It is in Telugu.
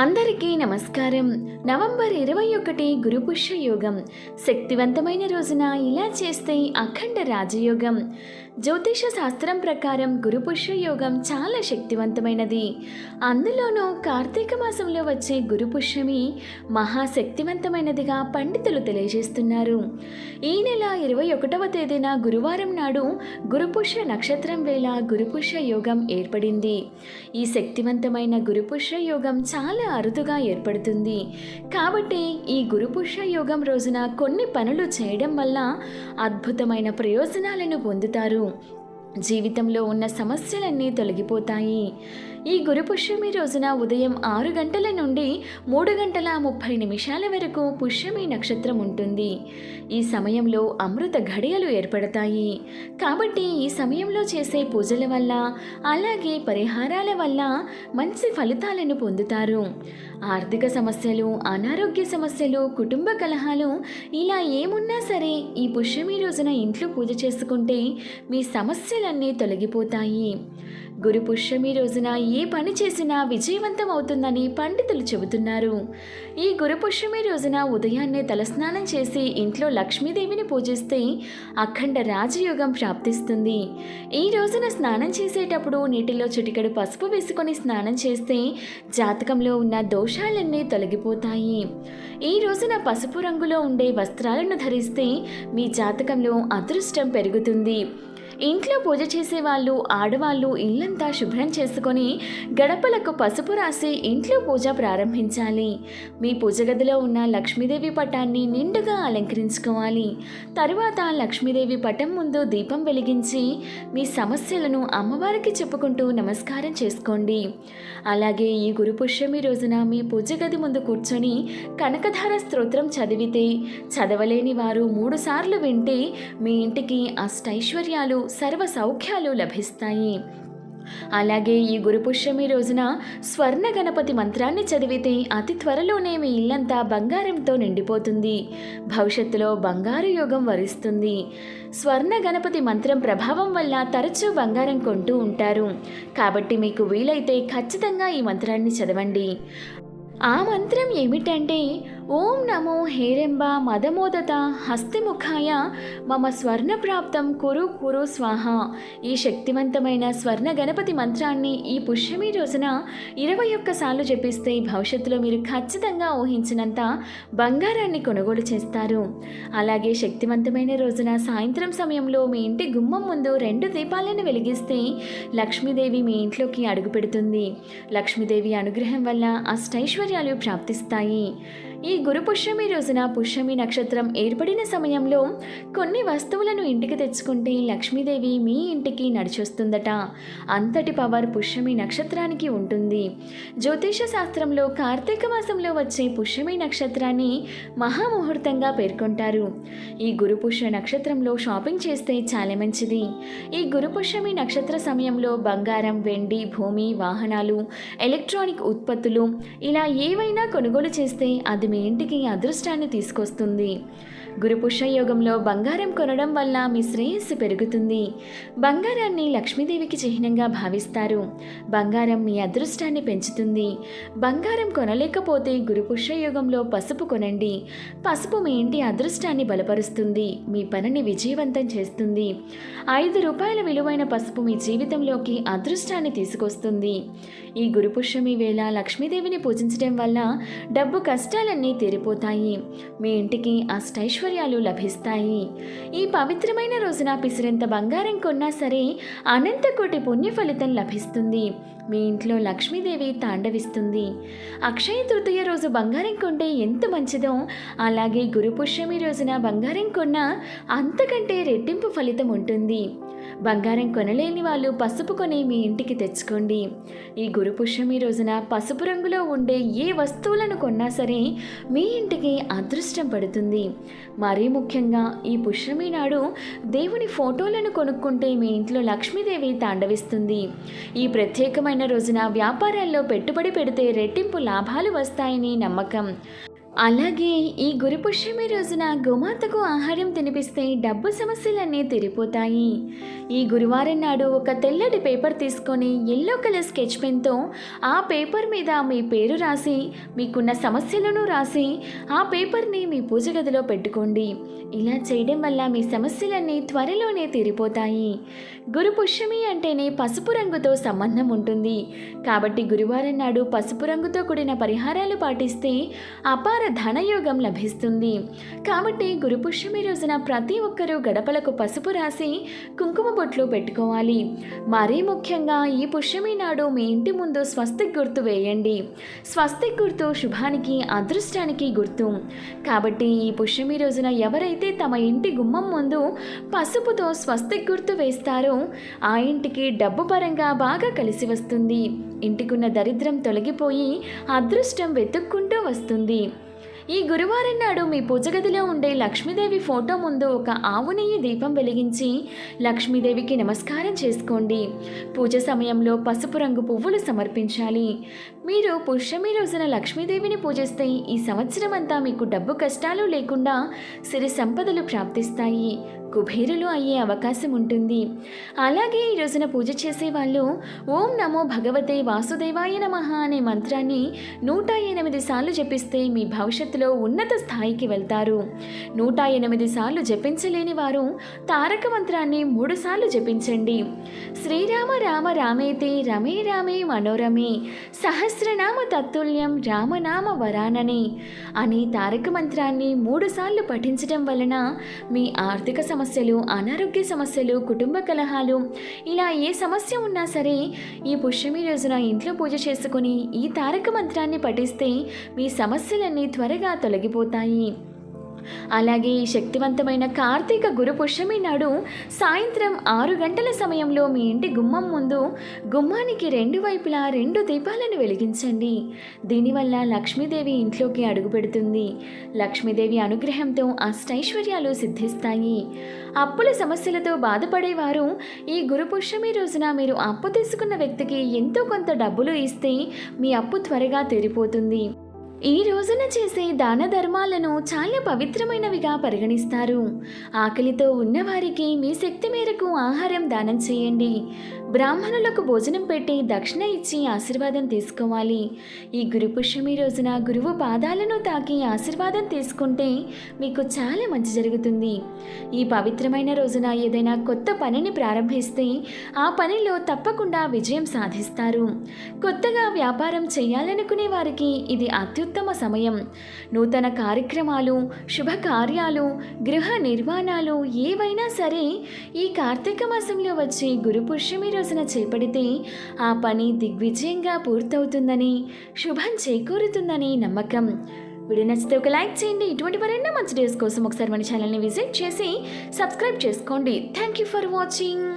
అందరికీ నమస్కారం. నవంబర్ ఇరవై ఒకటి గురుపుష్య యోగం శక్తివంతమైన రోజున ఇలా చేస్తే అఖండ రాజయోగం. జ్యోతిష శాస్త్రం ప్రకారం గురుపుష్య యోగం చాలా శక్తివంతమైనది. అందులోనూ కార్తీక మాసంలో వచ్చే గురుపుష్యమి మహాశక్తివంతమైనదిగా పండితులు తెలియజేస్తున్నారు. ఈ నెల ఇరవై ఒకటవ తేదీన గురువారం నాడు గురుపుష్య నక్షత్రం వేళ గురుపుష్య యోగం ఏర్పడింది. ఈ శక్తివంతమైన గురుపుష్య యోగం చాలా అరుదుగా ఏర్పడుతుంది. కాబట్టి ఈ గురుపుష్య యోగం రోజున కొన్ని పనులు చేయడం వల్ల అద్భుతమైన ప్రయోజనాలను పొందుతారు. జీవితంలో ఉన్న సమస్యలన్నీ తొలగిపోతాయి. ఈ గురు పుష్యమి రోజున ఉదయం ఆరు గంటల నుండి మూడు గంటల ముప్పై నిమిషాల వరకు పుష్యమి నక్షత్రం ఉంటుంది. ఈ సమయంలో అమృత ఘడియలు ఏర్పడతాయి. కాబట్టి ఈ సమయంలో చేసే పూజల వల్ల అలాగే పరిహారాల వల్ల మంచి ఫలితాలను పొందుతారు. ఆర్థిక సమస్యలు అనారోగ్య సమస్యలు కుటుంబ కలహాలు ఇలా ఏమున్నా సరే ఈ పుష్యమి రోజున ఇంట్లో పూజ చేసుకుంటే మీ సమస్యలన్నీ తొలగిపోతాయి. గురు పుష్యమి రోజున ఏ పని చేసినా విజయవంతం అవుతుందని పండితులు చెబుతున్నారు. ఈ గురు పుష్యమి రోజున ఉదయాన్నే తలస్నానం చేసి ఇంట్లో లక్ష్మీదేవిని పూజిస్తే అఖండ రాజయోగం ప్రాప్తిస్తుంది. ఈ రోజున స్నానం చేసేటప్పుడు నీటిలో చిటికెడు పసుపు వేసుకొని స్నానం చేస్తే జాతకంలో ఉన్న దోషాలన్నీ తొలగిపోతాయి. ఈ రోజున పసుపు రంగులో ఉండే వస్త్రాలను ధరిస్తే మీ జాతకంలో అదృష్టం పెరుగుతుంది. ఇంట్లో పూజ చేసే వాళ్ళు ఆడవాళ్ళు ఇల్లంతా శుభ్రం చేసుకొని గడపలకు పసుపు రాసి ఇంట్లో పూజ ప్రారంభించాలి. మీ పూజ గదిలో ఉన్న లక్ష్మీదేవి పటాన్ని నిండుగా అలంకరించుకోవాలి. తరువాత లక్ష్మీదేవి పటం ముందు దీపం వెలిగించి మీ సమస్యలను అమ్మవారికి చెప్పుకుంటూ నమస్కారం చేసుకోండి. అలాగే ఈ గురు పుష్యమి రోజున మీ పూజ గది ముందు కూర్చొని కనకధార స్తోత్రం చదివితే చదవలేని వారు మూడుసార్లు వింటే మీ ఇంటికి అష్టైశ్వర్యాలు సర్వ సౌఖ్యాలు లభిస్తాయి. అలాగే ఈ గురుపుష్యమి రోజున స్వర్ణ గణపతి మంత్రాన్ని చదివితే అతి త్వరలోనే మీ ఇల్లంతా బంగారంతో నిండిపోతుంది. భవిష్యత్తులో బంగారు యోగం వరిస్తుంది. స్వర్ణ గణపతి మంత్రం ప్రభావం వల్ల తరచూ బంగారం కొంటూ ఉంటారు. కాబట్టి మీకు వీలైతే ఖచ్చితంగా ఈ మంత్రాన్ని చదవండి. ఆ మంత్రం ఏమిటంటే ఓం నమో హేరెంబ మదమోదత హస్తిముఖాయ. మమ స్వర్ణ ప్రాప్తం కురు కురు స్వాహ. ఈ శక్తివంతమైన స్వర్ణ గణపతి మంత్రాన్ని ఈ పుష్యమి రోజున ఇరవై ఒక్కసార్లు జపిస్తే భవిష్యత్తులో మీరు ఖచ్చితంగా ఊహించినంత బంగారాన్ని కొనుగోలు చేస్తారు. అలాగే శక్తివంతమైన రోజున సాయంత్రం సమయంలో మీ ఇంటి గుమ్మం ముందు రెండు దీపాలను వెలిగిస్తే లక్ష్మీదేవి మీ ఇంట్లోకి అడుగు పెడుతుంది. లక్ష్మీదేవి అనుగ్రహం వల్ల అష్టైశ్వర్యాలు ప్రాప్తిస్తాయి. ఈ గురు పుష్యమి రోజున పుష్యమి నక్షత్రం ఏర్పడిన సమయంలో కొన్ని వస్తువులను ఇంటికి తెచ్చుకుంటే లక్ష్మీదేవి మీ ఇంటికి నడిచొస్తుందట. అంతటి పవర్ పుష్యమి నక్షత్రానికి ఉంటుంది. జ్యోతిష శాస్త్రంలో కార్తీక మాసంలో వచ్చే పుష్యమి నక్షత్రాన్ని మహాముహూర్తంగా పేర్కొంటారు. ఈ గురుపుష్య నక్షత్రంలో షాపింగ్ చేస్తే చాలా మంచిది. ఈ గురుపుష్యమి నక్షత్ర సమయంలో బంగారం వెండి భూమి వాహనాలు ఎలక్ట్రానిక్ ఉత్పత్తులు ఇలా ఏవైనా కొనుగోలు చేస్తే అది మీ ఇంటికి అదృష్టాన్ని తీసుకొస్తుంది. గురు పుష్యయోగంలో బంగారం కొనడం వల్ల మీ శ్రేయస్సు పెరుగుతుంది. బంగారాన్ని లక్ష్మీదేవికి చిహ్నంగా భావిస్తారు. బంగారం మీ అదృష్టాన్ని పెంచుతుంది. బంగారం కొనలేకపోతే గురు పుష్యయోగంలో పసుపు కొనండి. పసుపు మీ ఇంటి అదృష్టాన్ని బలపరుస్తుంది. మీ పనిని విజయవంతం చేస్తుంది. ఐదు రూపాయల విలువైన పసుపు మీ జీవితంలోకి అదృష్టాన్ని తీసుకొస్తుంది. ఈ గురుపుష్యం ఈ వేళ లక్ష్మీదేవిని పూజించడం వల్ల డబ్బు కష్టాలన్నీ తీరిపోతాయి. మీ ఇంటికి అష్టైశ్వర్యాలు లభిస్తాయి. ఈ పవిత్రమైన రోజున పిసిరింత బంగారం కొన్నా సరే అనంతకోటి పుణ్య ఫలితం లభిస్తుంది. మీ ఇంట్లో లక్ష్మీదేవి తాండవిస్తుంది. అక్షయ తృతీయ రోజు బంగారం కొంటే ఎంత మంచిదో అలాగే గురు పుష్యమి రోజున బంగారం కొన్నా అంతకంటే రెట్టింపు ఫలితం ఉంటుంది. బంగారం కొనలేని వాళ్ళు పసుపు కొని మీ ఇంటికి తెచ్చుకోండి. ఈ గురు పుష్యమి రోజున పసుపు రంగులో ఉండే ఏ వస్తువులను కొన్నా సరే మీ ఇంటికి అదృష్టం పడుతుంది. మరీ ముఖ్యంగా ఈ పుష్యమి నాడు దేవుని ఫోటోలను కొనుక్కుంటే మీ ఇంట్లో లక్ష్మీదేవి తాండవిస్తుంది. ఈ ప్రత్యేకమైన రోజున వ్యాపారాల్లో పెట్టుబడి పెడితే రెట్టింపు లాభాలు వస్తాయని నమ్మకం. అలాగే ఈ గురుపుష్యమి రోజున గోమాతకు ఆహారం తినిపిస్తే డబ్బు సమస్యలన్నీ తీరిపోతాయి. ఈ గురువారం నాడు ఒక తెల్లటి పేపర్ తీసుకొని ఎల్లో కలర్ స్కెచ్ పెన్తో ఆ పేపర్ మీద మీ పేరు రాసి మీకున్న సమస్యలను రాసి ఆ పేపర్ని మీ పూజ గదిలో పెట్టుకోండి. ఇలా చేయడం వల్ల మీ సమస్యలన్నీ త్వరలోనే తీరిపోతాయి. గురుపుష్యమి అంటేనే పసుపు రంగుతో సంబంధం ఉంటుంది. కాబట్టి గురువారం నాడు పసుపు రంగుతో కూడిన పరిహారాలు పాటిస్తే అపార ధనయోగం లభిస్తుంది. కాబట్టి గురు పుష్యమి రోజున ప్రతి ఒక్కరూ గడపలకు పసుపు రాసి కుంకుమ బొట్లు పెట్టుకోవాలి. మరీ ముఖ్యంగా ఈ పుష్యమి నాడు మీ ఇంటి ముందు స్వస్తిక్ గుర్తు వేయండి. స్వస్తిక్ గుర్తు శుభానికి అదృష్టానికి గుర్తు. కాబట్టి ఈ పుష్యమి రోజున ఎవరైతే తమ ఇంటి గుమ్మం ముందు పసుపుతో స్వస్తిక్ గుర్తు వేస్తారో ఆ ఇంటికి డబ్బు పరంగా బాగా కలిసి వస్తుంది. ఇంటికున్న దరిద్రం తొలగిపోయి అదృష్టం వెతుక్కుంటూ వస్తుంది. ఈ గురువారం నాడు మీ పూజ గదిలో ఉండే లక్ష్మీదేవి ఫోటో ముందు ఒక ఆవు నెయ్యి దీపం వెలిగించి లక్ష్మీదేవికి నమస్కారం చేసుకోండి. పూజ సమయంలో పసుపు రంగు పువ్వులు సమర్పించాలి. మీరు పుష్యమి రోజున లక్ష్మీదేవిని పూజిస్తే ఈ సంవత్సరం అంతా మీకు డబ్బు కష్టాలు లేకుండా సిరి సంపదలు ప్రాప్తిస్తాయి. కుబేరులు అయ్యే అవకాశం ఉంటుంది. అలాగే ఈ రోజున పూజ చేసే వాళ్ళు ఓం నమో భగవతే వాసుదేవాయ నమః అనే మంత్రాన్ని నూట ఎనిమిది సార్లు జపిస్తే మీ భవిష్యత్తులో ఉన్నత స్థాయికి వెళ్తారు. నూట ఎనిమిది సార్లు జపించలేని వారు తారక మంత్రాన్ని మూడు సార్లు జపించండి. శ్రీరామ రామ రామేతే రమే రామే మనోరమే సహస్రనామ తత్తుల్యం రామనామ వరాననే అనే తారక మంత్రాన్ని మూడు సార్లు పఠించడం వలన మీ ఆర్థిక సమస్యలు అనారోగ్య సమస్యలు కుటుంబ కలహాలు ఇలా ఏ సమస్య ఉన్నా సరే ఈ పుష్యమి రోజున ఇంట్లో పూజ చేసుకుని ఈ తారక మంత్రాన్ని పఠిస్తే మీ సమస్యలన్నీ త్వరగా తొలగిపోతాయి. అలాగే ఈ శక్తివంతమైన కార్తీక గురు పుష్యమి నాడు సాయంత్రం ఆరు గంటల సమయంలో మీ ఇంటి గుమ్మం ముందు గుమ్మానికి రెండు వైపులా రెండు దీపాలను వెలిగించండి. దీనివల్ల లక్ష్మీదేవి ఇంట్లోకి అడుగుపెడుతుంది లక్ష్మీదేవి అనుగ్రహంతో అష్టైశ్వర్యాలు సిద్ధిస్తాయి. అప్పుల సమస్యలతో బాధపడేవారు ఈ గురు పుష్యమి రోజున మీరు అప్పు తీసుకున్న వ్యక్తికి ఎంతో కొంత డబ్బులు ఇస్తే మీ అప్పు త్వరగా తీరిపోతుంది. ఈ రోజున చేసే దాన ధర్మాలను చాలా పవిత్రమైనవిగా పరిగణిస్తారు. ఆకలితో ఉన్నవారికి మీ శక్తి మేరకు ఆహారం దానం చేయండి. బ్రాహ్మణులకు భోజనం పెట్టి దక్షిణ ఇచ్చి ఆశీర్వాదం తీసుకోవాలి. ఈ గురు పుష్యమి రోజున గురువు పాదాలను తాకి ఆశీర్వాదం తీసుకుంటే మీకు చాలా మంచి జరుగుతుంది. ఈ పవిత్రమైన రోజున ఏదైనా కొత్త పనిని ప్రారంభిస్తే ఆ పనిలో తప్పకుండా విజయం సాధిస్తారు. కొత్తగా వ్యాపారం చేయాలనుకునే వారికి ఇది అత్యుత్తమ సమయం. నూతన కార్యక్రమాలు శుభకార్యాలు గృహ నిర్మాణాలు ఏవైనా సరే ఈ కార్తీక మాసంలో వచ్చే గురు పుష్యమి రోజున చేపడితే ఆ పని దిగ్విజయంగా పూర్తవుతుందని శుభం చేకూరుతుందని నమ్మకం. వీడియో నచ్చితే ఒక లైక్ చేయండి. ఇటువంటి మరెన్నో మంచి డేస్ కోసం ఒకసారి మన ఛానల్ని విజిట్ చేసి సబ్స్క్రైబ్ చేసుకోండి. Thank you for watching